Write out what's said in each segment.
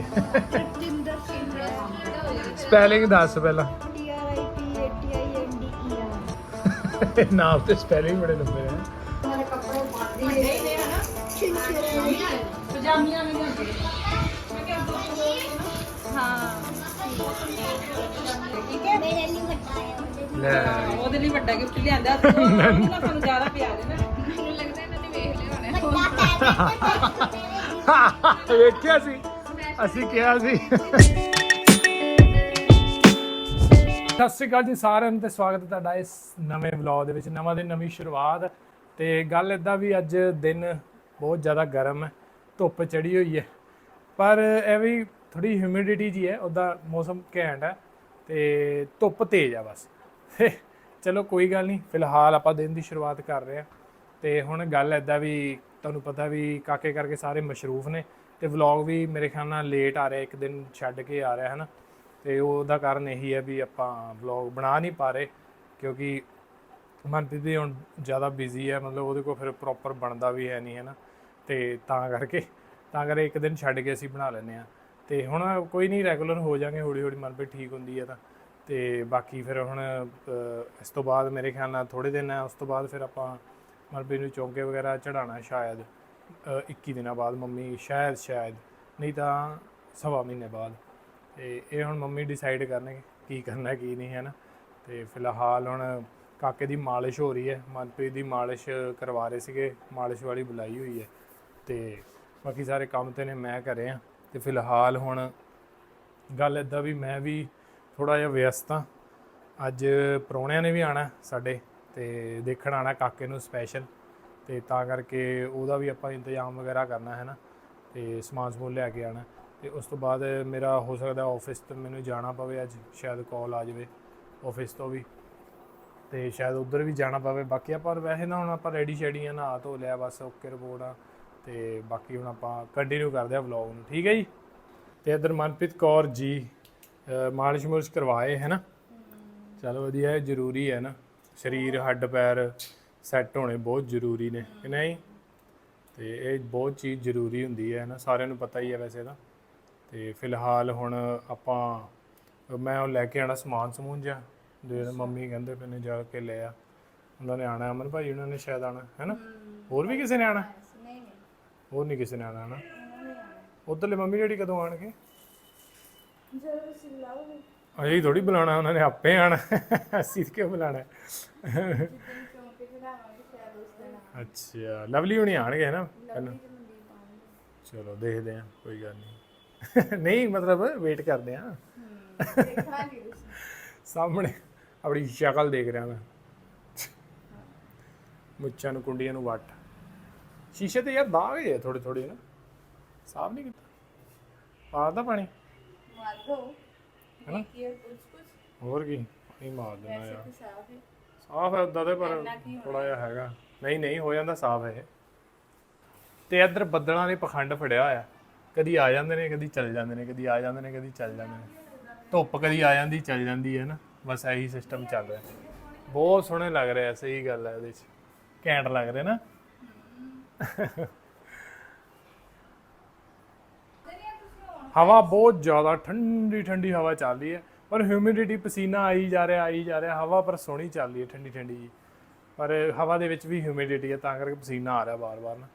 Jatinder Singh spelling ਦੱਸ ਪਹਿਲਾਂ। T R I P A T I N D E R ਨਾਮ ਤੇ ਸਪੈਲਿੰਗ ਬੜੇ ਲੰਬੇ ਨੇ। ਨੇ ਪਜਾਮੀਆਂ ਵੀ ਲਿਆਂਦੇ ਹਾਂ ਠੀਕ ਹੈ ਮੇਰੇ ਲਈ ਵੱਡਾ ਹੈ ਲੈ। ਉਹਦੇ ਲਈ ਵੱਡਾ ਗਿਫਟ ਲਿਆਂਦਾ। ਸੀ ਉਹ ਉਹਦੇ ਨਾਲ ਸਾਨੂੰ ਜ਼ਿਆਦਾ ਪਿਆਰ ਹੈ ਨਾ। ਮੈਨੂੰ ਲੱਗਦਾ ਇਹਨਾਂ ਨੇ ਵੇਖ ਲਿਆ ਹੋਣਾ। ਵੇਖਿਆ ਸੀ। ਅਸੀਂ ਕਿਹਾ ਸੀ। ਸਤਿ ਸ਼੍ਰੀ ਅਕਾਲ ਜੀ ਸਾਰਿਆਂ ਨੂੰ ਤੇ ਸਵਾਗਤ ਹੈ ਤੁਹਾਡਾ ਇਸ ਨਵੇਂ ਵਲੌਗ ਦੇ ਵਿੱਚ, ਨਵਾਂ ਦਿਨ, ਨਵੀਂ ਸ਼ੁਰੂਆਤ। ਤੇ ਗੱਲ ਇਦਾਂ ਵੀ ਅੱਜ ਦਿਨ ਬਹੁਤ ਜ਼ਿਆਦਾ ਗਰਮ ਹੈ, ਧੁੱਪ ਚੜੀ ਹੋਈ ਹੈ। ਪਰ ਇਹ ਵੀ ਥੋੜੀ ਹਿਊਮਿਡਿਟੀ ਜੀ ਹੈ ਉਹਦਾ ਮੌਸਮ ਘੈਂਟ ਹੈ ਤੇ ਧੁੱਪ ਤੇਜ਼ ਆ ਬਸ। ਤੇ ਚਲੋ ਕੋਈ ਗੱਲ ਨਹੀਂ, ਫਿਲਹਾਲ ਆਪਾਂ ਦਿਨ ਦੀ ਸ਼ੁਰੂਆਤ ਕਰ ਰਹੇ ਹਾਂ। ਤੇ ਹੁਣ ਗੱਲ ਐਦਾਂ ਵੀ ਤੁਹਾਨੂੰ ਪਤਾ ਵੀ ਕਾਕੇ ਕਰਕੇ ਸਾਰੇ ਮਸ਼ਰੂਫ ਨੇ। ਤੇ ਵਲੌਗ ਵੀ ਮੇਰੇ ਖਿਆਲ ਨਾਲ ਲੇਟ ਆ ਰਿਹਾ, ਇੱਕ ਦਿਨ ਛੱਡ ਕੇ ਆ ਰਿਹਾ ਹੈ ਨਾ ਤੇ ਉਹਦਾ ਕਾਰਨ ਇਹੀ ਹੈ ਵੀ ਆਪਾਂ ਵਲੌਗ ਬਣਾ ਨਹੀਂ ਪਾ ਰਹੇ, ਕਿਉਂਕਿ ਮਨਪ੍ਰੀਤ ਵੀ ਹੁਣ ਜ਼ਿਆਦਾ ਬਿਜ਼ੀ ਹੈ, ਮਤਲਬ ਉਹਦੇ ਕੋਲ ਫਿਰ ਪ੍ਰੋਪਰ ਬਣਦਾ ਵੀ ਹੈ ਨਹੀਂ ਹੈ ਨਾ ਤੇ ਤਾਂ ਕਰਕੇ ਤਾਂ ਕਰਕੇ ਇੱਕ ਦਿਨ ਛੱਡ ਕੇ ਅਸੀਂ ਬਣਾ ਲੈਂਦੇ ਆ ਤੇ ਹੁਣ ਕੋਈ ਨਹੀਂ ਰੈਗੂਲਰ ਹੋ ਜਾਾਂਗੇ ਹੌਲੀ ਹੌਲੀ ਮਨਪ੍ਰੀਤ ਠੀਕ ਹੁੰਦੀ ਹੈ ਤਾਂ। ਤੇ ਬਾਕੀ ਫਿਰ ਹੁਣ ਇਸ ਤੋਂ ਬਾਅਦ ਮੇਰੇ ਖਿਆਲ ਨਾਲ ਥੋੜੇ ਦਿਨ ਹੈ, ਉਸ ਤੋਂ ਬਾਅਦ ਫਿਰ ਆਪਾਂ ਮਨਪ੍ਰੀਤ ਨੂੰ ਚੌਂਕੇ ਵਗੈਰਾ ਚੜਾਉਣਾ ਸ਼ਾਇਦ। 21 ਦਿਨਾਂ ਬਾਅਦ ਮੰਮੀ ਸ਼ਾਇਦ ਸ਼ਾਇਦ, ਨਹੀਂ ਤਾਂ ਸਵਾ ਮਹੀਨੇ ਬਾਅਦ। ਤੇ ਇਹ ਹੁਣ ਮੰਮੀ ਡਿਸਾਈਡ ਕਰਨਗੇ ਕੀ ਕਰਨਾ, ਕੀ ਨਹੀਂ ਹੈ ਨਾ ਤੇ ਫਿਲਹਾਲ ਹੁਣ ਕਾਕੇ ਦੀ ਮਾਲਿਸ਼ ਹੋ ਰਹੀ ਹੈ। ਮਨਪ੍ਰੀਤ ਦੀ ਮਾਲਿਸ਼ ਕਰਵਾ ਰਹੇ ਸੀਗੇ। ਮਾਲਿਸ਼ ਵਾਲੀ ਬੁਲਾਈ ਹੋਈ ਹੈ। ਤੇ ਬਾਕੀ ਸਾਰੇ ਕੰਮ ਤੇ ਨੇ, ਮੈਂ ਕਰੇ ਆ ਤੇ ਫਿਲਹਾਲ ਹੁਣ ਗੱਲ ਇਦਾਂ ਵੀ ਮੈਂ ਵੀ ਥੋੜਾ ਜਿਹਾ ਵਿਅਸਤ ਹਾਂ। ਅੱਜ ਪ੍ਰਾਹੁਣਿਆਂ ਨੇ ਵੀ ਆਣਾ ਸਾਡੇ ਤੇ ਦੇਖਣ ਆਣਾ ਕਾਕੇ ਨੂੰ ਸਪੈਸ਼ਲ ਤੇ ਤਾਂ ਕਰਕੇ ਉਹਦਾ ਵੀ ਆਪਾਂ ਇੰਤਜ਼ਾਮ ਵਗੈਰਾ ਕਰਨਾ ਹੈ ਨਾ ਤੇ ਸਮਾਨ ਸਮੂਨ ਲਿਆ ਕੇ ਆਣਾ ਤੇ ਉਸ ਤੋਂ ਬਾਅਦ ਮੇਰਾ ਹੋ ਸਕਦਾ ਆਫਿਸ ਤੇ ਮੈਨੂੰ ਜਾਣਾ ਪਵੇ ਅੱਜ ਸ਼ਾਇਦ ਕਾਲ ਆ ਜਾਵੇ ਆਫਿਸ ਤੋਂ ਵੀ। ਤੇ ਸ਼ਾਇਦ ਉਧਰ ਵੀ ਜਾਣਾ ਪਵੇ। ਬਾਕੀ ਆਪਾਂ ਵੈਸੇ ਨਾ ਹੁਣ ਆਪਾਂ ਰੈਡੀ ਸ਼ੈਡੀ ਆ ਨਹਾ ਧੋ ਲਿਆ ਬਸ ਓਕੇ ਰਿਪੋਰਟ ਆ। ਤੇ ਬਾਕੀ ਹੁਣ ਆਪਾਂ ਕੰਟੀਨਿਊ ਕਰਦੇ ਆ ਵਲੌਗ ਨੂੰ। ਠੀਕ ਹੈ ਜੀ? ਤੇ ਇਧਰ ਮਨਪ੍ਰੀਤ ਕੌਰ ਜੀ ਮਾਲਿਸ਼ ਮੁਲਿਸ਼ ਕਰਵਾਏ ਹੈ ਨਾ? ਚਲੋ ਵਧੀਆ ਹੈ ਜ਼ਰੂਰੀ ਹੈ ਨਾ। ਸਰੀਰ ਹੱਡ ਪੈਰ। ਸੈੱਟ ਹੋਣੇ ਬਹੁਤ ਜ਼ਰੂਰੀ ਨੇ, ਕਿ ਨਹੀਂ? ਤੇ ਇਹ ਬਹੁਤ ਚੀਜ਼ ਜ਼ਰੂਰੀ ਹੁੰਦੀ ਹੈ ਨਾ, ਸਾਰਿਆਂ ਨੂੰ ਪਤਾ ਹੀ ਹੈ ਵੈਸੇ ਤਾਂ। ਤੇ ਫਿਲਹਾਲ ਹੁਣ ਆਪਾਂ, ਮੈਂ ਉਹ ਲੈ ਕੇ ਆਣਾ ਸਮਾਨ ਸਮੂਨ ਜਿਹਾ ਦੇ ਮੰਮੀ ਕਹਿੰਦੇ ਪਏ ਨੇ ਜਾ ਕੇ ਲੈ ਆ। ਉਹਨਾਂ ਨੇ ਆਣਾ ਅਮਨ ਭਾਈ ਉਹਨਾਂ ਨੇ ਸ਼ਾਇਦ ਆਣਾ ਹੈ ਨਾ? ਹੋਰ ਵੀ ਕਿਸੇ ਨੇ ਆਣਾ ਨਹੀਂ ਨਹੀਂ ਹੋਰ ਨਹੀਂ ਕਿਸੇ ਨੇ ਆਣਾ ਨਾ? ਉਧਰਲੇ ਮੰਮੀ ਡੈਡੀ ਕਦੋਂ ਆਣਗੇ ਜਦੋਂ ਤੁਸੀਂ ਬੁਲਾਓਗੇ ਅਜੇ ਥੋੜੀ ਬੁਲਾਣਾ ਉਹਨਾਂ ਨੇ, ਆਪੇ ਆਣਾ ਅਸੀਂ ਕਿਉਂ ਬੁਲਾਣਾ ਚੌਂਕੇ ਚੜਾਵਾਂਗੇ ਸ਼ਾਇਦ ਉਸ ਦਿਨ ਅੱਛਾ ਲਵਲੀ ਹੁਣੀ ਆਣਗੇ ਨਾ ਪਹਿਲਾਂ। ਚਲੋ ਦੇਖਦੇ ਆਂ ਕੋਈ ਗੱਲ ਨਹੀਂ। ਨਹੀਂ ਮਤਲਬ ਵੇਟ ਕਰਦੇ ਆਂ ਸਾਹਮਣੇ ਆਪਣੀ ਸ਼ਕਲ ਦੇਖ ਰਿਹਾ ਮੈਂ। ਮੁੱਛਾਂ ਨੂੰ ਕੁੰਡੀਆਂ ਨੂੰ ਵੱਟ। ਸ਼ੀਸ਼ੇ ਤੇ ਯਾਰ ਦਾਗ ਜੇ ਥੋੜੇ ਥੋੜੇ ਨਾ ਸਾਫ਼ ਨਹੀਂ ਕੀਤਾ? ਪਾਦਾ ਪਾਣੀ? ਮਾਰ ਦੋ। ਹੈਨਾ? ਕੀ ਕੁਝ ਕੁਝ ਹੋਰ ਕੀ? ਨਹੀਂ ਮਾਰ ਦੇਣਾ ਯਾਰ। ਸਾਫ਼ ਹੈ। ਸਾਫ਼ ਹੈ ਉਦਾਂ ਦੇ ਪਰ ਥੋੜਾ ਜਿਹਾ ਹੈਗਾ। ਨਹੀਂ ਨਹੀਂ, ਹੋ ਜਾਂਦਾ ਸਾਫ਼ ਇਹ। ਤੇ ਇੱਧਰ ਬੱਦਲਾਂ ਨੇ ਪਖੰਡ ਫੜਿਆ ਹੋਇਆ। ਕਦੀ ਆ ਜਾਂਦੇ ਨੇ, ਕਦੀ ਚੱਲ ਜਾਂਦੇ ਨੇ, ਕਦੀ ਆ ਜਾਂਦੇ ਨੇ, ਕਦੀ ਚੱਲ ਜਾਂਦੇ ਨੇ। ਧੁੱਪ ਕਦੀ ਆ ਜਾਂਦੀ, ਚੱਲ ਜਾਂਦੀ ਹੈ ਨਾ। ਬਸ ਇਹੀ ਸਿਸਟਮ ਚੱਲ ਰਿਹਾ। ਬਹੁਤ ਸੋਹਣੇ ਲੱਗ ਰਿਹਾ ਸਹੀ ਗੱਲ ਹੈ ਇਹਦੇ ਚ। ਘੈਂਟ ਲੱਗ ਰਿਹਾ ਨਾ। ਹਵਾ ਬਹੁਤ ਜ਼ਿਆਦਾ, ਠੰਡੀ ਠੰਡੀ ਹਵਾ ਚੱਲ ਰਹੀ ਹੈ। ਪਰ ਹਿਊਮਿਡਿਟੀ ਪਸੀਨਾ ਆਈ ਜਾ ਰਿਹਾ, ਆਈ ਜਾ ਰਿਹਾ। ਹਵਾ ਪਰ ਸੋਹਣੀ ਚੱਲ ਰਹੀ ਹੈ, ਠੰਡੀ ਠੰਡੀ ਜੀ। ਪਰ ਹਵਾ ਦੇ ਵਿੱਚ ਵੀ ਹਿਊਮਿਡਿਟੀ ਹੈ, ਤਾਂ ਕਰਕੇ ਪਸੀਨਾ ਆ ਰਿਹਾ ਬਾਰ-ਬਾਰ ਨਾ।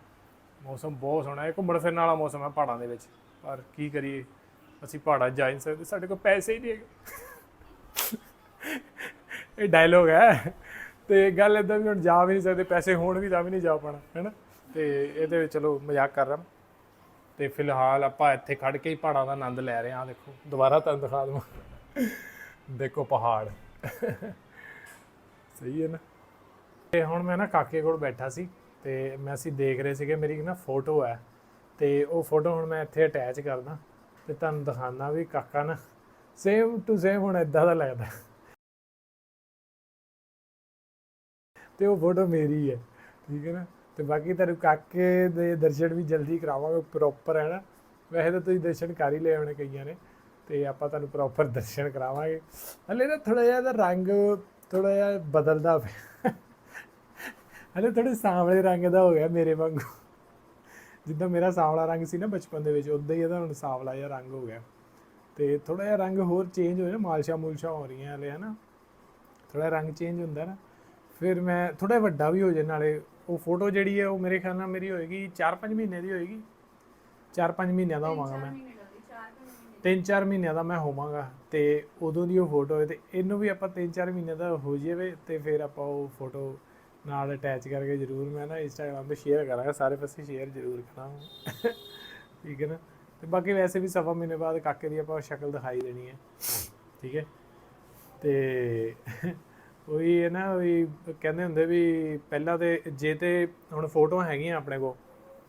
ਮੌਸਮ ਬਹੁਤ ਸੋਹਣਾ ਹੈ, ਘੁੰਮਣ ਫਿਰਨ ਵਾਲਾ ਮੌਸਮ ਹੈ ਪਹਾੜਾਂ ਦੇ ਵਿੱਚ। ਪਰ ਕੀ ਕਰੀਏ, ਅਸੀਂ ਪਹਾੜਾਂ 'ਚ ਜਾ ਨਹੀਂ ਸਕਦੇ, ਸਾਡੇ ਕੋਲ ਪੈਸੇ ਹੀ ਨਹੀਂ ਹੈਗੇ। ਇਹ ਡਾਇਲੋਗ ਹੈ। ਤੇ ਗੱਲ ਇਦਾਂ ਵੀ ਹੁਣ ਜਾ ਵੀ ਨਹੀਂ ਸਕਦੇ, ਪੈਸੇ ਹੋਣ ਵੀ ਤਾਂ ਵੀ ਨਹੀਂ ਜਾ ਪਾਣਾ ਹੈਨਾ ਤੇ ਇਹਦੇ ਵਿੱਚ ਚਲੋ ਮਜ਼ਾਕ ਕਰ ਰਹਾ ਤੇ ਫਿਲਹਾਲ ਆਪਾਂ ਇੱਥੇ ਖੜ ਕੇ ਹੀ ਪਹਾੜਾਂ ਦਾ ਆਨੰਦ ਲੈ ਰਹੇ ਹਾਂ ਦੇਖੋ, ਦੁਬਾਰਾ ਤੁਹਾਨੂੰ ਦਿਖਾ ਦਵਾਂ। ਦੇਖੋ ਪਹਾੜ। ਸਹੀ ਹੈ ਨਾ? ਤੇ ਹੁਣ ਮੈਂ ਨਾ ਕਾਕੇ ਕੋਲ ਬੈਠਾ ਸੀ ਤੇ ਮੈਂ ਅਸੀਂ ਦੇਖ ਰਹੇ ਸੀਗੇ, ਮੇਰੀ ਨਾ ਫੋਟੋ ਹੈ ਤੇ ਉਹ ਫੋਟੋ ਹੁਣ ਮੈਂ ਇੱਥੇ ਅਟੈਚ ਕਰਦਾ ਤੇ ਤੁਹਾਨੂੰ ਦਿਖਾਣਾ ਵੀ ਕਾਕਾ ਨਾ ਸੇਮ ਟੂ ਸੇਮ ਹੁਣ ਇਦਾਂ ਦਾ ਲੱਗਦਾ। ਤੇ ਉਹ ਫੋਟੋ ਮੇਰੀ ਹੈ, ਠੀਕ ਹੈ ਨਾ? ਤੇ ਬਾਕੀ ਤੁਹਾਨੂੰ ਕਾਕੇ ਦੇ ਦਰਸ਼ਨ ਵੀ ਜਲਦੀ ਕਰਾਵਾਂਗੇ ਪ੍ਰੋਪਰ ਹੈ ਨਾ? ਵੈਸੇ ਤਾਂ ਤੁਸੀਂ ਦਰਸ਼ਨ ਕਰ ਹੀ ਲਏ ਹੋਣੇ ਕਈਆਂ ਨੇ ਤੇ ਆਪਾਂ ਤੁਹਾਨੂੰ ਪ੍ਰੋਪਰ ਦਰਸ਼ਨ ਕਰਾਵਾਂਗੇ। ਹਲੇ ਨਾ ਥੋੜਾ ਜਿਹਾ ਇਹਦਾ ਰੰਗ ਥੋੜਾ ਜਿਹਾ ਬਦਲਦਾ ਪਿਆ। ਹਲੇ ਥੋੜੇ ਸਾਂਵਲੇ ਰੰਗ ਦਾ ਹੋ ਗਿਆ ਮੇਰੇ ਵਾਂਗੂ। ਜਿੱਦਾਂ ਮੇਰਾ ਸਾਵਲਾ ਰੰਗ ਸੀ ਨਾ ਬਚਪਨ ਦੇ ਵਿੱਚ ਉਦਾਂ ਹੀ ਇਹਦਾ ਹੁਣ ਸਾਵਲਾ ਜਿਹਾ ਰੰਗ ਹੋ ਗਿਆ। ਤੇ ਥੋੜਾ ਜਿਹਾ ਰੰਗ ਹੋਰ ਚੇਂਜ ਹੋਇਆ ਨਾ ਮਾਲਸ਼ਾ ਮੂਲਸ਼ਾ ਹੋ ਰਹੀਆਂ ਹਲੇ ਹਨਾ। ਥੋੜਾ ਰੰਗ ਚੇਂਜ ਹੁੰਦਾ ਨਾ। ਫਿਰ ਮੈਂ ਥੋੜਾ ਵੱਡਾ ਵੀ ਹੋ ਜਾਏ ਨਾਲੇ ਉਹ ਫੋਟੋ ਜਿਹੜੀ ਹੈ ਉਹ ਮੇਰੇ ਖਿਆਲ ਨਾਲ ਮੇਰੀ ਹੋਏਗੀ 4-5 ਮਹੀਨੇ ਦੀ ਹੋਏਗੀ। 4-5 ਮਹੀਨਿਆਂ ਦਾ ਹੋਵਾਂਗਾ ਮੈਂ। 3-4 ਮਹੀਨਿਆਂ ਦਾ ਮੈਂ ਹੋਵਾਂਗਾ। ਤੇ ਉਦੋਂ ਦੀ ਉਹ ਫੋਟੋ ਹੈ ਤੇ ਇਹਨੂੰ ਵੀ ਆਪਾਂ 3-4 ਮਹੀਨੇ ਦਾ ਹੋ ਜਾਵੇ ਤੇ ਫਿਰ ਆਪਾਂ ਉਹ ਫੋਟੋ ਨਾਲ ਅਟੈਚ ਕਰਕੇ ਜ਼ਰੂਰ ਮੈਂ ਨਾ ਇੰਸਟਾਗ੍ਰam ਤੇ ਸ਼ੇਅਰ ਕਰਾਂਗਾ, ਸਾਰੇ ਪਾਸੇ ਸ਼ੇਅਰ ਜ਼ਰੂਰ ਕਰਾਂਗਾ। ਠੀਕ ਹੈ ਨਾ? ਤੇ ਬਾਕੀ ਵੈਸੇ ਵੀ ਸਵਾ ਮਹੀਨੇ ਬਾਅਦ ਕਾਕੇ ਦੀ ਆਪਾਂ ਸ਼ਕਲ ਦਿਖਾਈ ਦੇਣੀ ਹੈ। ਠੀਕ ਹੈ? ਤੇ ਉਹੀ ਹੈ ਨਾ ਵੀ ਕਹਿੰਦੇ ਹੁੰਦੇ ਵੀ ਪਹਿਲਾਂ ਤੇ ਜੇ ਤੇ ਹੁਣ ਫੋਟੋਆਂ ਹੈਗੀਆਂ ਆਪਣੇ ਕੋਲ,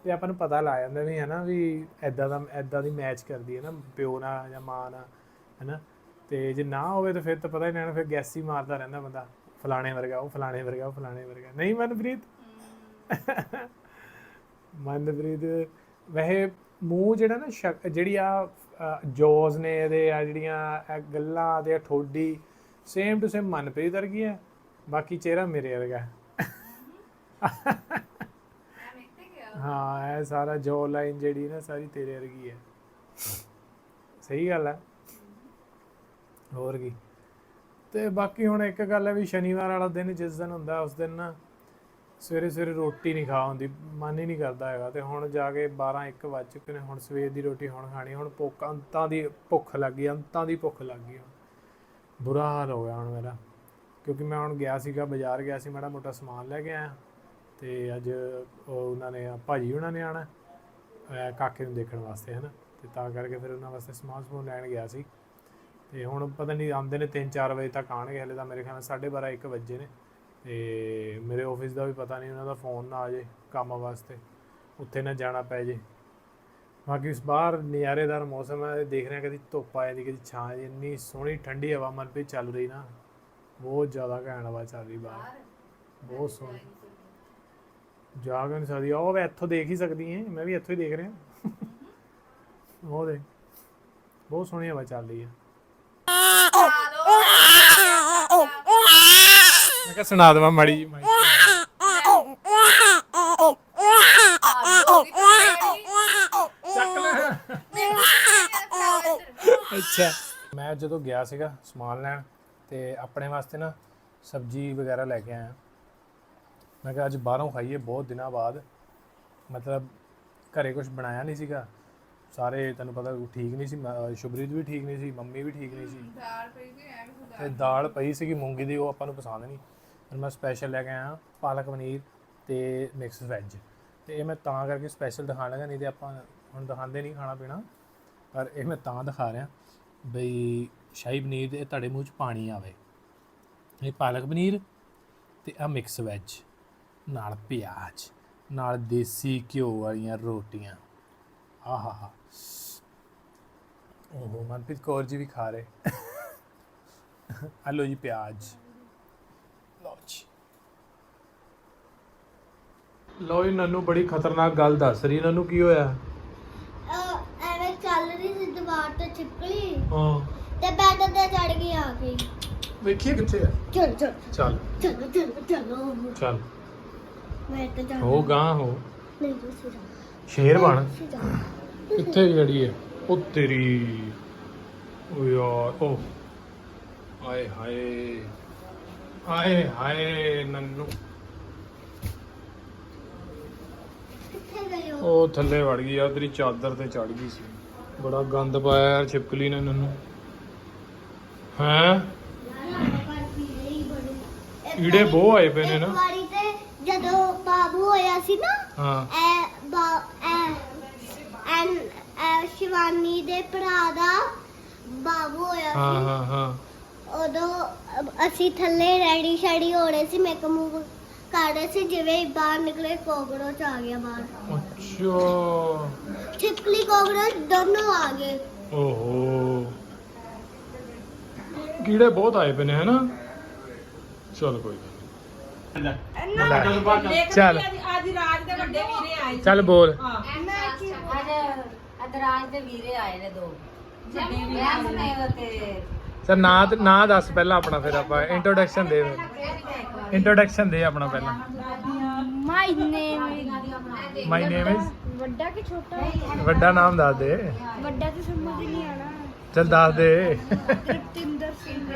ਤੇ ਆਪਾਂ ਨੂੰ ਪਤਾ ਲਾ ਜਾਂਦਾ ਵੀ ਹੈ ਨਾ ਵੀ ਐਦਾਂ ਦਾ ਐਦਾਂ ਦੀ ਮੈਚ ਕਰਦੀ ਹੈ ਨਾ, ਪਿਓ ਨਾਲ ਜਾਂ ਮਾਂ ਨਾਲ ਹੈ ਨਾ ਤੇ ਜੇ ਨਾ ਹੋਵੇ ਤਾਂ ਫਿਰ ਤਾਂ ਪਤਾ ਹੀ ਨਹੀਂ ਫਿਰ ਗੈਸ ਹੀ ਮਾਰਦਾ ਰਹਿੰਦਾ ਬੰਦਾ। ਫਲਾਣੇ ਵਰਗਾ ਉਹ ਫਲਾਣੇ ਵਰਗਾ ਉਹ ਫਲਾਣੇ ਵਰਗਾ। ਨਹੀਂ ਮਨਪ੍ਰੀਤ? ਮਨਪ੍ਰੀਤ ਵੈਸੇ ਮੂੰਹ ਜਿਹੜਾ ਨਾ ਜਿਹੜੀ ਆ ਜੋਜ਼ ਨੇ ਇਹਦੇ ਆ ਜਿਹੜੀਆਂ ਗੱਲਾਂ ਦੇ ਠੋਡੀ ਸੇਮ ਟੂ ਸੇਮ ਮਨਪ੍ਰੀਤ ਵਰਗੀ ਹੈ ਬਾਕੀ ਚਿਹਰਾ ਮੇਰੇ ਵਰਗਾ। ਹੈ। ਹਾਂ ਇਹ ਸਾਰਾ ਜੋ ਲਾਈਨ ਜਿਹੜੀ ਨਾ ਸਾਰੀ ਤੇਰੇ ਵਰਗੀ ਹੈ ਸਹੀ ਗੱਲ ਹੈ। ਹੋਰ ਕੀ? ਤੇ ਬਾਕੀ ਹੁਣ ਇੱਕ ਗੱਲ ਹੈ ਵੀ ਸ਼ਨੀਵਾਰ ਵਾਲਾ ਦਿਨ ਜਿਸ ਦਿਨ ਹੁੰਦਾ, ਉਸ ਦਿਨ ਨਾ ਸਵੇਰੇ ਸਵੇਰੇ ਰੋਟੀ ਨਹੀਂ ਖਾ ਹੁੰਦੀ, ਮਨ ਹੀ ਨਹੀਂ ਕਰਦਾ ਹੈਗਾ। ਤੇ ਹੁਣ ਜਾ ਕੇ 12 1 ਵੱਜ ਚੁੱਕੇ ਨੇ, ਹੁਣ ਸਵੇਰ ਦੀ ਰੋਟੀ ਹੁਣ ਖਾਣੀ, ਹੁਣ ਭੁੱਖ, ਅੰਤਾਂ ਦੀ ਭੁੱਖ ਲੱਗ ਗਈ, ਅੰਤਾਂ ਦੀ ਭੁੱਖ ਲੱਗ ਗਈ ਹੁਣ। ਬੁਰਾ ਹਾਲ ਹੋ ਗਿਆ ਹੁਣ ਮੇਰਾ, ਕਿਉਂਕਿ ਮੈਂ ਹੁਣ ਗਿਆ ਸੀਗਾ, ਬਾਜ਼ਾਰ ਗਿਆ ਸੀ, ਮਾੜਾ ਮੋਟਾ ਸਮਾਨ ਲੈ ਕੇ ਆਇਆ। ਤੇ ਅੱਜ ਉਹ ਉਹਨਾਂ ਨੇ, ਭਾਜੀ ਉਹਨਾਂ ਨੇ ਆਣਾ ਕਾਕੇ ਨੂੰ ਦੇਖਣ ਵਾਸਤੇ, ਹਨਾ। ਤੇ ਤਾਂ ਕਰਕੇ ਫਿਰ ਉਹਨਾਂ ਵਾਸਤੇ ਸਮਾਨ ਸਮੂਨ ਲੈਣ ਗਿਆ ਸੀ। ਤੇ ਹੁਣ ਪਤਾ ਨਹੀਂ ਆਉਂਦੇ ਨੇ 3-4 ਵਜੇ ਤੱਕ ਆਣਗੇ ਹਲੇ ਤਾਂ ਮੇਰੇ ਖਿਆਲ ਨਾਲ 12:30 1 ਵਜੇ ਨੇ। ਤੇ ਮੇਰੇ ਆਫਿਸ ਦਾ ਵੀ ਪਤਾ ਨਹੀਂ ਉਹਨਾਂ ਦਾ ਫੋਨ ਨਾ ਆ ਜੇ ਕੰਮ ਵਾਸਤੇ, ਉੱਥੇ ਨਾ ਜਾਣਾ ਪੈ ਜੇ। ਬਾਕੀ ਇਸ ਬਾਹਰ ਨਜ਼ਾਰੇਦਾਰ ਮੌਸਮ ਹੈ, ਦੇਖ ਰਹੇ ਕਦੀ ਧੁੱਪ ਆ ਜਾਂਦੀ, ਕਦੀ ਛਾਂ ਆ ਜਾਂਦੀ, ਇੰਨੀ ਸੋਹਣੀ ਠੰਡੀ ਹਵਾ ਮਨ ਪੇ ਚੱਲ ਰਹੀ ਨਾ, ਬਹੁਤ ਜ਼ਿਆਦਾ ਘੈਂਟ ਹਵਾ ਚੱਲ ਰਹੀ ਬਾਹਰ। ਬਹੁਤ ਸੋਹਣੀ। ਜਾ ਕੇ ਨਹੀਂ ਸਕਦੀ। ਉਹ ਮੈਂ ਇੱਥੋਂ ਦੇਖ ਹੀ ਸਕਦੀ ਹਾਂ, ਮੈਂ ਵੀ ਇੱਥੋਂ ਹੀ ਦੇਖ ਰਿਹਾ। ਉਹ ਦੇ ਬਹੁਤ ਸੋਹਣੀ ਹਵਾ ਚੱਲ ਰਹੀ ਹੈ ਮੈਂ ਕਿਹਾ ਸੁਣਾ ਦੇਵਾਂ ਮਾੜੀ ਜੀ ਮਾਈ। ਚੱਕ ਲੈ। ਅੱਛਾ। ਮੈਂ ਜਦੋਂ ਗਿਆ ਸੀਗਾ ਸਮਾਨ ਲੈਣ ਤੇ ਆਪਣੇ ਵਾਸਤੇ ਨਾ ਸਬਜ਼ੀ ਵਗੈਰਾ ਲੈ ਕੇ ਆਇਆ। ਮੈਂ ਕਿਹਾ ਅੱਜ ਬਾਹਰੋਂ ਖਾਈਏ, ਬਹੁਤ ਦਿਨਾਂ ਬਾਅਦ। ਮਤਲਬ ਘਰੇ ਕੁਝ ਬਣਾਇਆ ਨਹੀਂ ਸੀਗਾ। ਸਾਰੇ ਤੈਨੂੰ ਪਤਾ ਠੀਕ ਨਹੀਂ ਸੀ ਮ- ਸ਼ੁਭਰੀਤ ਵੀ ਠੀਕ ਨਹੀਂ ਸੀ ਮੰਮੀ ਵੀ ਠੀਕ ਨਹੀਂ ਸੀ। ਤੇ ਦਾਲ ਪਈ ਸੀਗੀ ਮੂੰਗੀ ਦੀ ਉਹ ਆਪਾਂ ਨੂੰ ਪਸੰਦ ਨਹੀਂ। ਫਿਰ ਮੈਂ ਸਪੈਸ਼ਲ ਲੈ ਕੇ ਆਇਆ ਪਾਲਕ ਪਨੀਰ ਤੇ ਮਿਕਸ ਵੈਜ ਤੇ ਇਹ ਮੈਂ ਤਾਂ ਕਰਕੇ ਸਪੈਸ਼ਲ ਦਿਖਾਣ ਲੱਗਾ ਨਹੀਂ ਤੇ ਆਪਾਂ ਹੁਣ ਦਿਖਾਉਂਦੇ ਨਹੀਂ ਖਾਣਾ ਪੀਣਾ। ਪਰ ਇਹ ਮੈਂ ਤਾਂ ਦਿਖਾ ਰਿਹਾ ਬਈ ਸ਼ਾਹੀ ਪਨੀਰ ਦੇ ਤੁਹਾਡੇ ਮੂੰਹ 'ਚ ਪਾਣੀ ਆਵੇ। ਇਹ ਪਾਲਕ ਪਨੀਰ ਤੇ ਆ ਮਿਕਸ ਵੈਜ ਨਾਲ ਪਿਆਜ਼ ਨਾਲ ਦੇਸੀ ਘਿਓ ਵਾਲੀਆਂ ਰੋਟੀਆਂ। ਆਹਾ ਉਹ ਮਨਪ੍ਰੀਤ ਕੌਰ ਜੀ ਵੀ ਖਾ ਰਹੇ। ਆ ਲਓ ਜੀ ਪਿਆਜ਼। ਲਓ ਜੀ। ਲਓ ਜੀ ਨੰਨੂ ਬੜੀ ਖਤਰਨਾਕ ਗੱਲ ਦੱਸ ਰਹੀ। ਨੰਨੂ ਕੀ ਹੋਇਆ? ਅਹ ਐਵੇਂ ਚੱਲ ਰਹੀ ਸੀ ਦੀਵਾਰ ਤੇ ਚਿਪਕਲੀ। ਹਾਂ। ਤੇ ਬੈੱਡ ਤੇ ਚੜ ਗਈ ਆ ਗਈ ਵੇਖੀਏ ਕਿੱਥੇ ਆ? ਚਲ ਚਲ। ਚੱਲ। ਚਲ ਚਲ ਚਲੋ ਚੱਲ। ਮੈਂ ਤਾਂ ਜਾ ਹੋ ਗਾਂ ਹੋ। ਨਹੀਂ ਤੁਸੀਂ ਜਾ ਸ਼ੇਰ ਬਣ। ਤੁਸੀਂ ਕਿੱਥੇ ਜੜੀ ਹੈ। ਉਹ ਤੇਰੀ ਓ ਯਾਰ ਓ ਆਏ ਹਾਏ ਆਏ ਹਾਏ ਨੰਨੂ। ਕਿੱਥੇ ਗਏ ਹੋ? ਉਹ ਥੱਲੇ ਵੜ ਗਈ ਆ ਤੇਰੀ ਚਾਦਰ ਤੇ ਚੜ ਗਈ ਸੀ। ਬੜਾ ਗੰਦ ਪਾਇਆ ਯਾਰ ਛਿਪਕਲੀ ਨੇ ਨੰਨੂ। ਹੈਂ? ਕੀੜੇ ਬਹੁਤ ਆਏ ਪਏ ਨੇ ਨਾ। ਇੱਕ ਵਾਰੀ ਤੇ ਜਦੋਂ ਬਾਬੂ ਹੋਇਆ ਸੀ ਨਾ ਹਾਂ। ਐ ਬਾ ਐ ਸ਼ਿਵਾਨੀ ਦੇ ਭਰਾ ਦਾ ਬਾਬੂ ਹੋਇਆ ਹਾਂ ਸੀ। ਹਾਂ ਹਾਂ ਉਦੋਂ ਅ- ਅਸੀਂ ਥੱਲੇ ਰੈਡੀ ਸ਼ੈਡੀ ਹੋ ਰਹੇ ਸੀ ਮੇਕ ਮੂਵ ਕਰ ਰਹੇ ਸੀ ਜਿਵੇਂ ਹੀ ਬਾਹਰ ਨਿਕਲੇ ਕੋਕਰੋਚ ਆ ਗਿਆ ਬਾਹਰ। ਅੱਛਾ। ਛਿਪਕਲੀ ਕੋਕਰੋਚ ਦੋਨੋਂ ਆ ਗਏ। ਓਹੋ। ਕੀੜੇ ਬਹੁਤ ਆਏ ਪਏ ਨੇ ਹੈਨਾ? ਚਲ ਕੋਈ ਗੱਲ ਨੀ। ਚੱਲ। ਅੱਜ ਅੱਜ ਰਾਜ ਦੇ ਵੱਡੇ ਵੀਰੇ ਆਏ। ਚੱਲ ਬੋਲ। ਹਾਂ। ਅੱਜ ਅਦਰਾਜ ਦੇ ਵੀਰੇ ਆਏ ਨੇ ਦੋ। ਤੇ ਸਰ ਨਾਂ ਤੇ- ਨਾਂ ਦੱਸ ਪਹਿਲਾਂ ਆਪਣਾ ਫਿਰ ਆਪਾਂ। ਇੰਟਰੋਡਕਸ਼ਨ ਦੇ ਇੰਟਰੋਡਕਸ਼ਨ ਦੇ ਆਪਣਾ ਪਹਿਲਾਂ। ਮਾਈ ਨੇਮ ਮਾਈ ਨੇਮ ਇਜ਼ ਵੱਡਾ ਕਿ ਛੋਟਾ? ਵੱਡਾ ਨਾਮ ਦੱਸ ਦੇ। ਵੱਡਾ ਤੇ ਸਮਝ ਨਹੀਂ ਆਣਾ। ਚਲ ਦੱਸ ਦੇ। ਤ੍ਰਿਪਤਿੰਦਰ ਸਿੰਘ।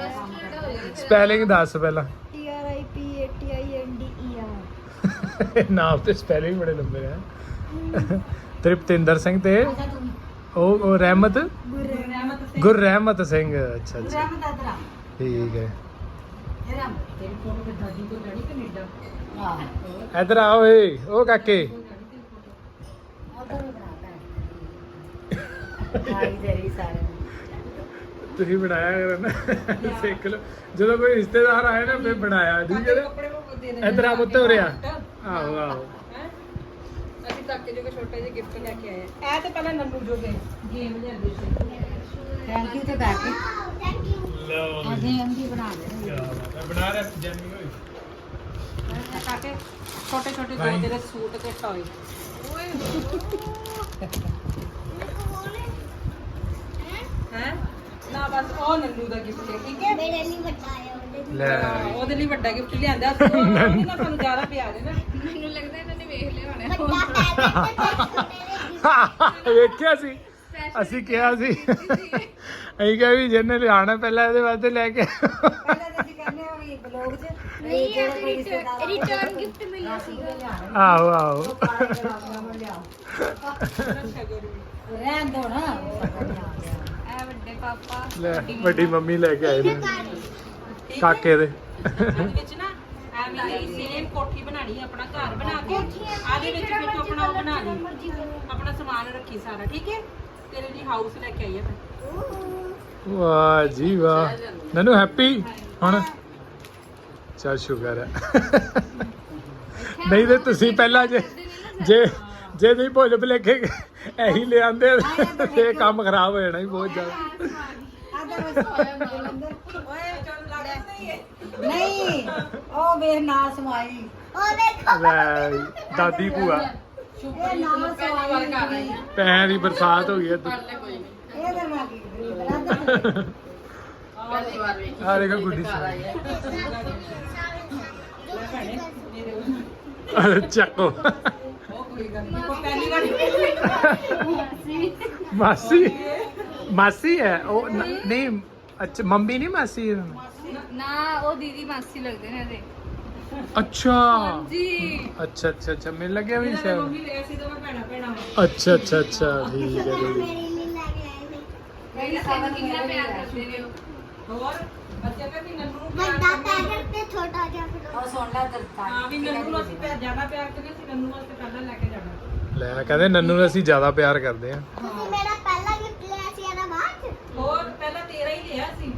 ਸਪੈਲਿੰਗ ਦੱਸ ਪਹਿਲਾਂ। T R I P A T I N D E R ਨਾਮ ਤੇ ਸਪੈਲਿੰਗ ਬੜੇ ਲੰਬੇ ਆ ਤ੍ਰਿਪਤਿੰਦਰ ਸਿੰਘ ਤੇ ਉਹ ਉਹ ਰਹਿਮਤ? ਗੁਰ ਰਹਿਮਤ ਸਿੰਘ, ਅੱਛਾ ਅੱਛਾ। ਠੀਕ ਹੈ। ਇਧਰ ਆ ਓਏ, ਉਹ ਕਾਕੇ। ਤੁਸੀਂ ਬਣਾਇਆ ਕਰੋ ਨਾ, ਸਿੱਖ ਲਓ। ਜਦੋਂ ਕੋਈ ਰਿਸ਼ਤੇਦਾਰ ਆਏ ਨਾ, ਫਿਰ ਬਣਾਇਆ, ਠੀਕ ਹੈ ਨਾ? ਆ ਪੁੱਤ ਉਰਿਆ ਆਹੋ ਆਹੋ। ਹੈਂ? ਅਸੀਂ ਤੱਕ ਜੋ ਛੋਟੇ ਜਿਹੇ ਗਿਫਟ ਲੈ ਕੇ ਆਏ ਆ। ਇਹ ਤੇ ਪਹਿਲਾਂ ਨੰਨੂ ਜੋਗੇ ਗੇਮ ਲਿਆਂਦੇ ਸੀ। ਥੈਂਕ ਯੂ ਤੇ ਬੈਠ ਕੇ। ਥੈਂਕ ਯੂ ਲਓ ਅਜੇ ਅੰਦੀ ਬਣਾ ਮੈਂ ਬਣਾ ਰਿਹਾ ਜੈਮੀ ਹੋਈ। ਕਾਕੇ ਛੋਟੇ ਛੋਟੇ। ਦੋ ਤੇਰੇ ਸੂਟ ਤੇ ਟੌਏ। ਹੈ। ਨਾ ਬਸ ਉਹ ਨੰਨੂ ਦਾ ਗਿਫਟ ਹੈ ਠੀਕ ਹੈ? ਮੇਰੇ ਲਈ ਵੱਡਾ ਹੈ ਉਹਦੇ ਲਈ। ਲੈ। ਹਾਂ, ਉਹਦੇ ਲਈ ਵੱਡਾ ਗਿਫਟ ਲਿਆਂਦਾ। ਸੀ ਉਹ- ਉਹਦੇ ਨਾਲ ਸਾਨੂੰ ਜ਼ਿਆਦਾ ਪਿਆਰ ਹੈ ਨਾ। ਵੱਡਾ ਪੈਕੇਟ ਤੇ ਵੇਖਿਆ ਸੀ? ਅਸੀਂ ਕਿਹਾ ਸੀ। ਅਸੀਂ ਕਿਹਾ ਵੀ ਜਿਹਨੇ ਲਿਆਣਾ ਪਹਿਲਾਂ ਇਹਦੇ ਵਾਸਤੇ ਲੈ ਕੇ ਰਿਟਰਨ ਗਿਫਟ ਮਿਲਿਆ ਸੀਗਾ। ਆਹੋ ਆਹੋ। ਰਹਿਣ ਦੋ ਨਾ। ਐ ਵੱਡੇ ਪਾਪਾ ਲੈ ਵੱਡੀ ਮੰਮੀ। ਲੈ ਕੇ ਆਏ ਨੇ? ਕਾਕੇ ਦੇ। ਵਿੱਚ ਨਾ ਐਵੇਂ ਦੀ ਸੇਮ ਕੋਠੀ ਬਣਾਣੀ ਆਪਣਾ ਘਰ ਬਣਾ ਕੇ ਆਦੇ ਵਿੱਚ ਫਿਰ ਤੂੰ ਆਪਣਾ ਉਹ ਬਣਾ ਲਈ ਆਪਣਾ ਸਮਾਨ ਰੱਖੀ ਸਾਰਾ ਠੀਕ ਹੈ ਤੇਰੇ ਲਈ ਹਾਊਸ ਲੈ ਕੇ ਆਈ ਆ ਮੈਂ ਵਾਹ ਜੀ ਵਾਹ ਨਨੂ ਹੈਪੀ ਹੁਣ ਚਲ ਸ਼ੁਕਰ ਹੈ ਨਹੀਂ ਤੇ ਤੁਸੀਂ ਪਹਿਲਾਂ ਜੇ ਜੇ ਜੇ ਨਹੀਂ ਭੁੱਲ ਭੁਲੇਖੇ ਇਹੀ ਲੈ ਆਂਦੇ ਤੇ ਕੰਮ ਖਰਾਬ ਹੋ ਜਾਣਾ ਸੀ ਬਹੁਤ ਜ਼ਿਆਦਾ ਓਏ ਚੱਲ ਲੱਗਦਾ ਨਹੀਂ ਹੈ ਨਹੀਂ ਉਹ ਵੇਖ ਨਾ ਸਮਾਈ। ਉਹ ਦੇਖੋ। ਲੈ ਵੀ, ਦਾਦੀ ਭੂਆ। ਇਹ ਨਾ ਸਮਾਈ ਪੈਸਿਆਂ ਦੀ ਬਰਸਾਤ ਹੋ ਗਈ ਹੈ ਇਹ ਤਾਂ ਨਾ ਕੀ ਗਰੀਬ ਆ ਦੇਖੋ ਗੁੱਡੀ ਸੀ ਅਰੇ ਚੱਕੋ। ਮਾਸੀ। ਮਾਸੀ? ਹੈ? ਉਹ ਨ- ਨਹੀਂ ਅੱਛਾ ਮੰਮੀ ਨਹੀਂ ਮਾਸੀ? ਹੈ? ਨਾ ਉਹ ਦੀਦੀ ਮਾਸੀ ਲੱਗਦੇ ਨੇ ਇਹਦੇ ਅੱਛਾ। ਜੀ ਅੱਛਾ ਅੱਛਾ ਅੱਛਾ। ਮੈਨੂੰ ਲੱਗਿਆ ਵੀ ਮੇਰੇ ਸ਼ਾਇਦ ਮੰਮੀ ਲੈ ਸੀ ਤਾਂ ਮੈਂ ਭੈਣਾ ਭੈਣਾ ਅੱਛਾ ਅੱਛਾ ਅੱਛਾ। ਠੀਕ ਹੈ ਠੀਕ ਹੈ। ਮੇਰੇ ਲਈ ਲੈ ਕੇ ਆਏ ਨੇ ਮੇਰੀ ਸਭ ਕਿੰਨਾ ਪਿਆਰ ਕਰਦੇ ਨੇ ਉਹ? ਹੋਰ? ਬੱਚੇ ਕਹਿੰਦੇ ਨੰਨੂ ਨੂੰ ਪਿਆਰ ਵੱਡਾ ਕਰਦੇ ਆ। ਪੈਕੇਟ ਤੇ ਛੋਟਾ ਜਿਹਾ ਫਿਰ ਉਹ ਸੁਣ ਲੈ ਦਰਤਾ ਹਾਂ ਵੀ ਨੰਨੂ ਨੂੰ ਅਸੀਂ ਪਿਆਰ ਜ਼ਿਆਦਾ ਪਿਆਰ ਕਰਦੇ ਸੀ ਨੰਨੂ ਵਾਸਤੇ ਪਹਿਲਾਂ ਲੈ ਕੇ ਜਾਣਾ। ਲੈ ਕਹਿੰਦੇ ਨੰਨੂ ਨੂੰ ਅਸੀਂ ਜ਼ਿਆਦਾ ਪਿਆਰ ਕਰਦੇ ਆ ਤੁਸੀਂ ਮੇਰਾ ਪਹਿਲਾ ਗਿਫਟ ਲਿਆ ਸੀ ਇਹਦਾ ਬਾਅਦ ਚ? ਹੋਰ ਪਹਿਲਾਂ ਤੇਰਾ ਹੀ ਲਿਆ ਸੀ।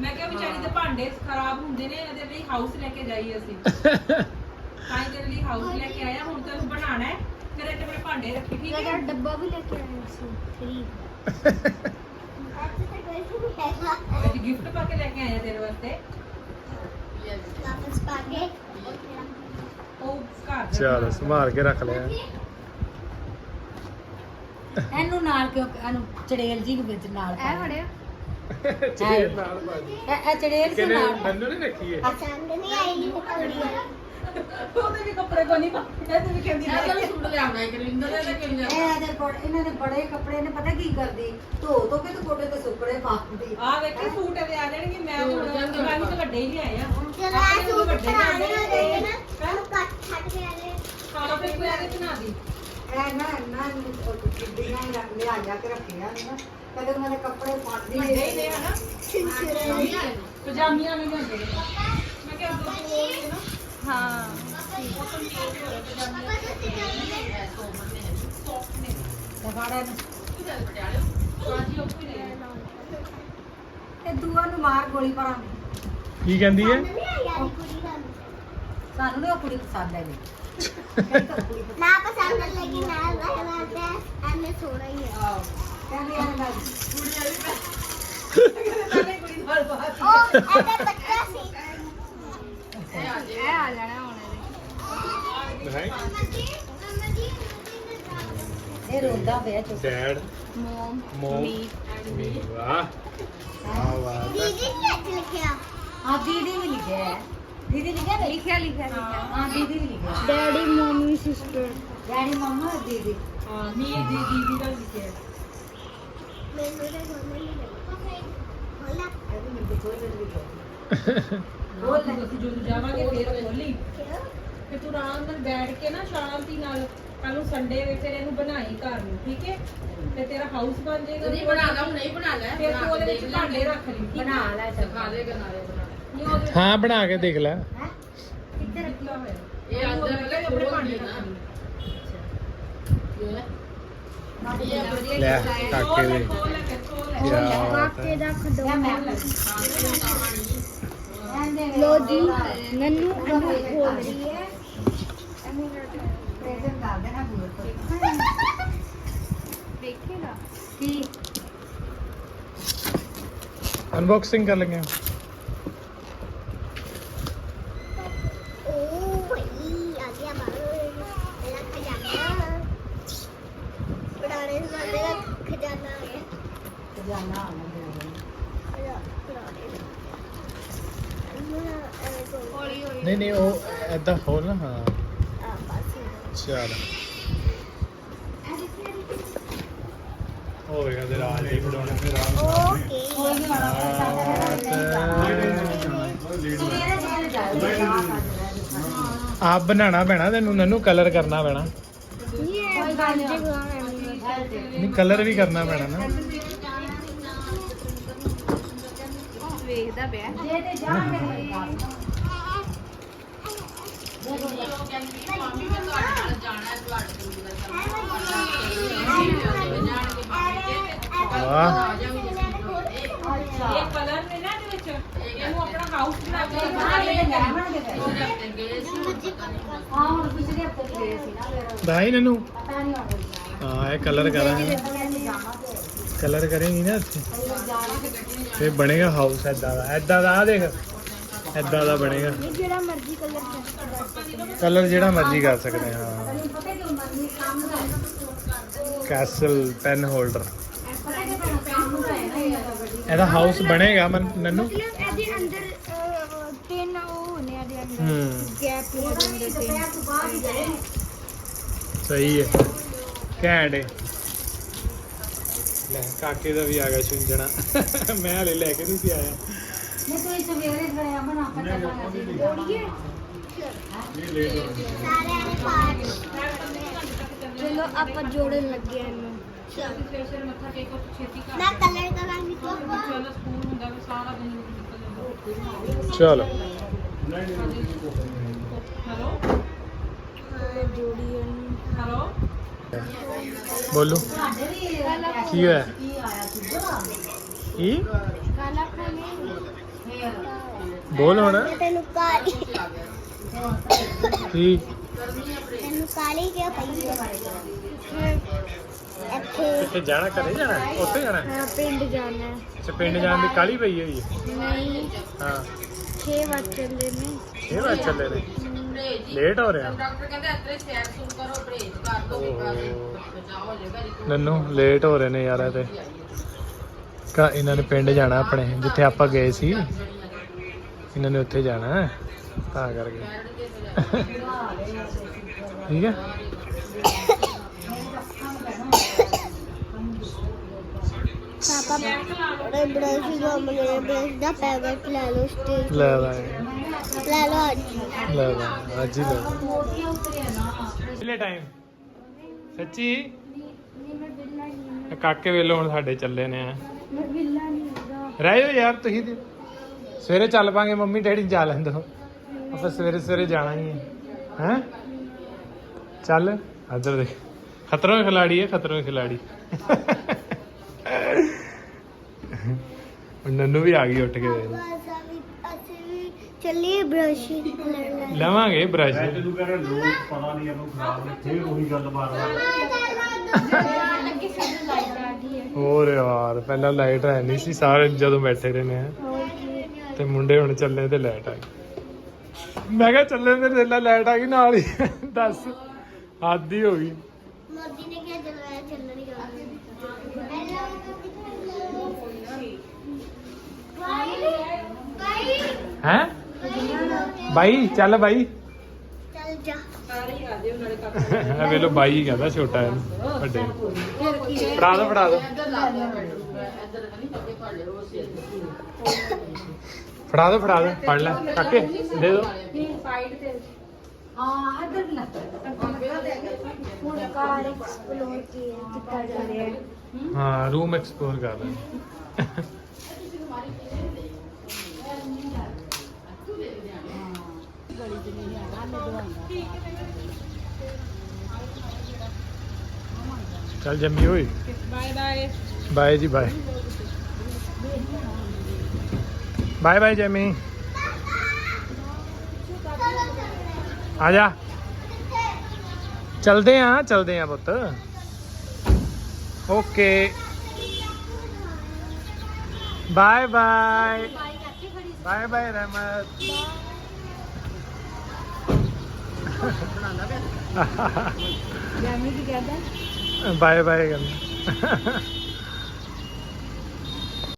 ਮੈਂ ਕਿਹਾ ਵਿਚਾਰੀ ਦੇ ਭਾਂਡੇ ਖਰਾਬ ਹੁੰਦੇ ਨੇ ਇਹਦੇ ਲਈ ਹਾਊਸ ਲੈ ਕੇ ਜਾਈ ਅਸੀਂ। ਤਾਂ ਹੀ ਤੇਰੇ ਲਈ ਹਾਊਸ ਲੈ ਕੇ ਆਇਆ ਹੁਣ ਤੈਨੂੰ ਬਣਾਉਣਾ ਹੈ ਫਿਰ ਇਹਦੇ ਆਪਣੇ ਭਾਂਡੇ ਰੱਖੀ ਠੀਕ ਇਹਦਾ ਹੈ ਡੱਬਾ ਵੀ ਲੈ ਕੇ ਆਏ ਸੀ ਫ੍ਰੀ ਅੱਜ ਤੱਕ ਕੋਈ ਨਹੀਂ ਹੈਗਾ ਅੱਜ ਗਿਫਟ ਪਾ ਕੇ ਲੈ ਕੇ ਆਇਆ ਤੇਰੇ ਵਾਸਤੇ। ਵਾਪਸ ਪਾ ਕੇ। ਉਹ ਘਰ ਦਾ ਚਲ ਸੰਭਾਲ ਕੇ ਰੱਖ ਲਿਆ। ਇਹਨੂੰ ਨਾਲ ਕਿਉਂ ਇਹਨੂੰ ਚੜੇਲ ਜੀ ਨੂੰ ਵਿੱਚ ਨਾਲ ਐ ਫੜਿਆ। ਚੇਰ ਨਾਲ ਬਾਜੀ ਇਹ ਇਹ ਚੜੇਲ ਸੀ ਕਿਨੇ ਨਾਲ। ਨੰਨੂ ਨੇ ਰੱਖੀ ਹੈ ਪਸੰਦ ਨਹੀਂ ਆਈ ਕੁੜੀ ਉਹਦੇ ਵੀ ਕੱਪੜੇ ਕੋ ਨਹੀਂ ਪਾਉਂਦੇ ਤੇ ਵੀ ਕਹਿੰਦੀ ਲੈ ਸੂਟ ਲਿਆਉਣਾ ਇੱਕ ਰਿੰਦਰ ਦੇ ਕੇ ਇਹ ਇਹਦੇ ਕੋਲ ਇਹਨਾਂ ਦੇ ਬੜੇ ਕੱਪੜੇ ਨੇ ਪਤਾ ਕੀ ਕਰਦੀ? ਧੋ ਧੋ ਕੇ ਤੇ ਕੋਟੇ ਤੇ ਸੁੱਕੜੇ ਪਾਉਂਦੀ। ਆ ਵੇਖੀ ਸੂਟ ਇਹਦੇ ਆ ਜਾਣਗੇ ਮੈਂ ਹੁਣ ਮੈਂ ਵੀ ਤਾਂ ਵੱਡੇ ਹੀ ਲਿਆਏ ਆ। ਚਲੋ ਆ। ਸੂਟ ਪੁਰਾਣੇ ਹੋ ਗਏ ਨਾ ਉਹਨੂੰ ਕੱਟ ਛੱਡ ਕੇ ਆ ਗਏ ਸਾਰਾ ਫਿਰ ਕੋਈ ਆਗੇ ਬਣਾ ਦੀ। ਇਹ ਨਾ ਨਾ ਕਿੱਡੀਆਂ ਹੀ ਰੱਖ ਲਿਆ ਜਾ ਕੇ ਰੱਖੀਆਂ ਨਾ ਕਦੇ ਉਹਨਾਂ ਦੇ ਕੱਪੜੇ ਪਾਉਂਦੀ ਵੱਡੇ ਹੀ। ਨੇ। ਹਨਾ ਪਜਾਮੀਆਂ ਵੀ ਲਿਆਂਦੇ ਨੇ ਮੈਂ ਕਿਹਾ ਦੋ ਦੋ ਹੋਏ ਨਾ ਹਾਂ। ਲਗਾੜੇ ਨੇ ਤੇ ਦੂਆ ਨੂੰ ਮਾਰ ਗੋਲੀ ਪਰਾਂ ਕੀ ਕਹਿੰਦੀ ਹੈ? ਆਈ ਸਾਨੂੰ ਨੀ ਉਹ ਕੁੜੀ ਪਸੰਦ ਹੈ ਨਾ ਪਸੰਦ ਲੱਗੀ ਨਾ ਰਹਿਣਾ ਤੇ ਐਨੇ ਸੋਹਣਾ ਹੀ ਹੈ ਉਹ ਇਹਦਾ ਬੱਚਾ ਸੀ ਇਹ ਆ ਜਾਣਾ ਹੁਣ ਇਹਦੇ ਮੰਮਾ ਜੀ ਮੰਮਾ ਜੀ ਇਹ ਰੋਂਦਾ ਪਿਆ ਚੁੱਪ ਡੈਡ ਮੋਮ ਮੋਮ ਮੀ ਵਾਹ ਵਾਹ ਵਾਹ ਦੀਦੀ ਕੀ ਅੱਜ ਲਿਖਿਆ ਹਾਂ ਦੀਦੀ ਵੀ ਲਿਖਿਆ ਹੈ ਦੀਦੀ ਲਿਖਿਆ ਨਹੀਂ ਲਿਖਿਆ ਲਿਖਿਆ ਲਿਖਿਆ ਹਾਂ ਦੀਦੀ ਵੀ ਲਿਖਿਆ daddy mummy sister daddy mamma ਦੀਦੀ ਹਾਂ ਮੀ ਦੀ ਦੀਦੀ ਦਾ ਲਿਖਿਆ ਉਹ ਤੇ ਅਸੀਂ ਜਦੋਂ ਜਾਵਾਂਗੇ ਫੇਰ ਖੋਲੀ। ਕਿਉਂ ਫਿਰ ਤੂੰ ਆਰਾਮ ਨਾਲ ਬੈਠ ਕੇ ਨਾ ਸ਼ਾਂਤੀ ਨਾਲ ਕੱਲ ਨੂੰ ਸੰਡੇ ਵੇ ਫਿਰ ਇਹਨੂੰ ਬਣਾਈ ਘਰ ਨੂੰ ਠੀਕ ਹੈ? ਤੇ ਤੇਰਾ ਹਾਊਸ ਬਣ ਜਾਏਗਾ। ਨਹੀਂ ਬਣਾਦਾ ਹੁਣ ਨਹੀਂ ਬਣਾ ਲੈ ਫਿਰ ਤੂੰ ਉਹਦੇ ਵਿੱਚ ਭਾਂਡੇ ਰੱਖ ਲਈ ਠੀਕ ਹੈ? ਬਣਾ ਲੈ ਚੱਲ ਖਾ ਦੇ ਨਾਲੇ ਬਣਾ ਨਹੀਂ ਉਹਦੇ ਹਾਂ ਬਣਾ ਕੇ ਦੇਖ ਲੈ। ਕਿੱਥੇ ਰੱਖਿਆ ਹੋਇਆ? ਇਹ ਅੰਦਰ ਉਹਦੇ ਵਾਲੇ ਆਪਣੇ ਕੱਪੜੇ ਭਾਂਡੇ ਪਾਣੀ ਰੱਖ ਨਾ। ਲਈ ਇਹ ਵਧੀਆ ਲੈ ਕਾਕੇ ਦੇ ਖੋਲ ਕਾਕੇ ਦਾ ਖਡੋ ਲੋ ਜੀ ਨੰਨੂ ਕਹਾਂ ਖੋਲ ਰਹੀ ਹੈ ਪ੍ਰੈਜ਼ੈਂਟ ਕਰ ਦੇਣਾ ਬੂਰ ਦੇਖੇਗਾ ਕੀ ਅਨਬਾਕਸਿੰਗ ਕਰ ਲਗੇ ਓ ਭਈ ਆ ਗਿਆ ਬਾਹਰ ਮੇਰਾ ਖਜ਼ਾਨਾ ਪੁਰਾਣੇ ਜ਼ਮਾਨੇ ਦਾ ਖਜ਼ਾਨਾ ਆ ਗਿਆ ਜਾਨਾ ਆਉਂਦਾ ਪੁਰਾ- ਪੁਰਾਣੇ ਨਾ ਐਵੇਂ ਕੋਈ ਹੌਲੀ ਹੌਲੀ ਨਹੀਂ ਨਹੀਂ ਉਹ ਐਦਾਂ ਨਾ, ਹਾਂ। ਆ ਬਸ ਚੱਲ। ਤੇ ਰਾਜ ਦੇ ਖਿਡੌਣੇ ਫਿਰ ਓਕੇ ਆਪ ਬਣਾਉਣਾ ਪੈਣਾ ਤੈਨੂੰ ਨਨੂ ਕਲਰ ਕਰਨਾ ਪੈਣਾ। ਨਹੀਂ ਕਲਰ ਵੀ ਕਰਨਾ ਪੈਣਾ ਨਾ। ਵੇਖਦਾ ਪਿਆ। ਜੇ ਤੇ ਜਾਣਗੇ ਵਾਹ ਇਹ ਦਾਈ ਨਨੂ ਹਾਂ ਇਹ ਕਲਰ ਕਰਾਂਗੇ। ਕਲਰ ਕਰੇਂਗੀ ਨਾ ਇੱਥੇ? ਫੇ ਬਣੇਗਾ ਹਾਊਸ ਐਦਾਂ ਦਾ। ਐਦਾਂ ਦਾ ਆ ਦੇਖ। ਐਦਾਂ ਦਾ ਬਣੇਗਾ। ਜਿਹੜਾ ਮਰਜ਼ੀ ਕਲਰ ਕਰ ਕਲਰ ਜਿਹੜਾ ਮਰਜ਼ੀ ਕਰ ਸਕਦੇ ਹਾਂ। ਕੈਸਲ ਪੈਨ ਹੋਲਡਰ ਇਹਦਾ ਹਾਊਸ ਬਣੇਗਾ ਮਨ- ਨਨੂ? ਮਤਲਬ ਇਹਦੇ ਅੰਦਰ ਅਹ, ਤਿੰਨ ਉਹ ਹੋਣੇ ਆ ਇਹਦੇ ਅੰਦਰ। ਹੂੰ। ਗੈਪ ਹੋ ਜਾਂਦੇ ਦੁਪਹਿਰ ਤੋਂ ਬਾਅਦ ਹੀ ਗਏ ਸਹੀ ਹੈ। ਘੈਂਟ ਹੈ ਲੈ ਕਾਕੇ ਦਾ ਵੀ ਆ ਗਿਆ ਛੁੰਝਣਾ ਮੈਂ ਹਲੇ ਲੈ ਕੇ ਨਹੀਂ ਸੀ ਆਇਆ। ਨਹੀਂ ਸਵੇਰੇ ਬਣਾ ਕੇ। ਸਾਰਿਆਂ ਨੇ ਚਲੋ ਆਪਾਂ ਜੋੜਨ ਲੱਗੇ ਇਹਨੂੰ। ਸਪੈਸ਼ਲ ਮੱਥਾ ਟੇਕੋ ਤੇ ਛੇਤੀ ਕਰ ਮੈਂ ਕਲਰ ਕਰਾਂਗੀ ਤੋਂ ਚਲੋ ਸਕੂਲ ਹੁੰਦਾ ਵੀ ਸਾਰਾ ਦਿਨ ਨਿਕਲ ਜਾਂਦਾ। ਚਲੋ। ਹੈਲੋ? ਜੋੜੀ ਇਹਨੂੰ। ਹੈਲੋ? ਬੋਲੋ। ਕੀ ਹੋਇਆ? ਕੀ ਆਇਆ ਕੀ? ਕਾਲਾ ਬੋਲ ਹੁਣ। ਮੈਂ ਤੈਨੂੰ ਕਾਲੀ ਕੀ? ਤੈਨੂੰ ਕਾਲੀ ਕਿਉਂ ਪਈ ਹੈ ਇੱਥੇ ਕਿੱਥੇ ਜਾਣਾ ਘਰੇ ਜਾਣਾ? ਉੱਥੇ ਜਾਣਾ? ਹਾਂ ਪਿੰਡ ਜਾਣਾ। ਹੈ। ਅੱਛਾ ਪਿੰਡ ਜਾਣ ਦੀ ਕਾਲੀ ਪਈ ਹੋਈ ਹੈ? ਨਹੀਂ। ਹਾਂ। 6 ਵਜੇ ਚੱਲੇ ਨੇ। ਇਹ ਵਾਰ ਚੱਲੇ ਨੇ? ਲੇਟ ਹੋ ਰਿਹਾ। ਡਾਕਟਰ ਕਹਿੰਦੇ ਇੱਥੇ ਸੈਰ ਸੁਣ ਕਰੋ ਪਰਹੇਜ਼ ਕਰ ਦੋ ਨੰਨੂ ਲੇਟ ਹੋ ਰਹੇ ਨੇ ਯਾਰ ਇਹ ਤੇ ਕਾ ਇਹਨਾਂ ਨੇ ਪਿੰਡ ਜਾਣਾ ਆਪਣੇ ਜਿੱਥੇ ਆਪਾਂ ਗਏ ਸੀ। ਇਹਨਾਂ ਨੇ ਉੱਥੇ ਜਾਣਾ ਤਾਂ ਕਰਕੇ। ਠੀਕ ਹੈ? ਪਾਪਾ ਬੜੇ ਬ੍ਰਸ਼ ਦਾ ਮੇਰੇ ਬ੍ਰਸ਼ ਦਾ ਪੈਕਟ ਲੈ ਲਓ ਸਟੇਜ ਲੈ ਲਾਂਗੇ ਲੈ ਲਓ ਅੱਜ। ਲੈ ਲਾਂਗੇ ਅੱਜ ਹੀ ਲੈ ਪਿਛਲੇ ਟਾਈਮ ਸੱਚੀ? ਨਹੀਂ ਮੈਂ ਬਿੱਲਾ ਨਹੀਂ ਇਹ ਕਾਕੇ ਵੇਲੇ ਹੁਣ ਸਾਡੇ ਚੱਲੇ ਨੇ ਆ। ਮੈਂ ਨਹੀਂ ਹੈਗਾ ਰਹਿ ਜਾਓ ਯਾਰ ਤੁਸੀਂ ਤੇ। ਸਵੇਰੇ ਚੱਲ ਪਾਂਗੇ ਮੰਮੀ ਡੈਡੀ ਨੂੰ ਜਾ ਲੈਣ ਦੋ। ਆਪਾਂ ਸਵੇਰੇ ਸਵੇਰੇ ਜਾਣਾ ਹੀ ਹੈ। ਹੈ? ਚੱਲ ਇੱਧਰ ਦੇਖ। ਖਤਰੋਂ ਕੇ ਖਿਲਾੜੀ ਹੈ ਖਤਰੋਂ ਕੇ ਖਿਲਾੜੀ। ਨੰਨੂ ਵੀ ਆ ਗਈ ਉੱਠ ਕੇ। ਚੱਲੀਏ ਬ੍ਰਸ਼ ਲੈਣ ਲਵਾਂਗੇ ਬ੍ਰਸ਼ ਤੈਨੂੰ ਕਹਿੰਦਾ ਲੋਕ ਪਤਾ ਨਹੀਂ ਇਹਨੂੰ ਖਰਾਬ ਨੇ ਫੇਰ ਉਹੀ ਗੱਲ ਬਾਰ-ਬਾਰ ਲੱਗੇ ਸਾਡੇ ਲਾਈਟ ਆ ਗਈ। ਹੈ ਹੋਰ ਯਾਰ ਪਹਿਲਾਂ ਲਾਈਟ ਹੈ ਨਹੀਂ ਸੀ ਸਾਰੇ ਜਦੋਂ ਬੈਠੇ ਰਹੇ ਨੇ। ਤੇ ਮੁੰਡੇ ਹੁਣ ਚੱਲੇ ਤੇ ਲਾਈਟ ਆ ਗਈ। ਮੈਂ ਕਿਹਾ ਚੱਲੇ ਤੇ ਰੇਲਾ ਲਾਈਟ ਆ ਗਈ ਨਾਲ ਹੀ। ਦੱਸ ਆਦੀ ਹੋ ਗਈ। ਮੋਦੀ ਨੇ ਕਿਹਾ ਇਹ ਚੱਲਣੀ ਕਰਾਂਗੇ ਹੈ? ਬਾਈ ਚੱਲ ਬਾਈ। ਚੱਲ ਜਾ। ਸਾਰੇ ਹੀ ਆ ਇਹ ਵੇਲੋ ਬਾਈ ਹੀ ਕਹਿੰਦਾ ਛੋਟਾ ਇਹਨੂੰ ਵੱਡੇ ਨੂੰ। ਫੜਾ ਦੋ ਫੜਾ ਦੋ। ਲਾ ਫੜਾ ਦੋ ਫੜਾ ਦੋ ਫੜ ਲੈ ਕਾਕੇ ਦੇ ਦੋ। ਸਾਈਡ ਤੇ ਹਾਂ ਇੱਧਰ ਲੱਗ ਹੁਣ ਕਾਰ ਐਕਸਪਲੋਰ ਕੀਤਾ ਜਾ ਰਿਹਾ ਹੈ ਹਾਂ ਰੂਮ ਐਕਸਪਲੋਰ ਕਰ ਰਹੇ ਚੱਲ ਜੰਮੀ ਹੋਈ। ਬਾਏ ਬਾਏ ਬਾਏ ਜੀ ਬਾਏ ਬਾਏ ਬਾਏ ਜੰਮੀ। ਆ ਜਾ। ਚਲਦੇ ਆ ਚਲਦੇ ਆ ਪੁੱਤ। Okay bye bye bye bye ਰਹਿਮਤ ਜੈਮੀ ਕੀ ਕਹਿੰਦਾ। ਬਾਏ ਬਾਏ ਕਹਿੰਦਾ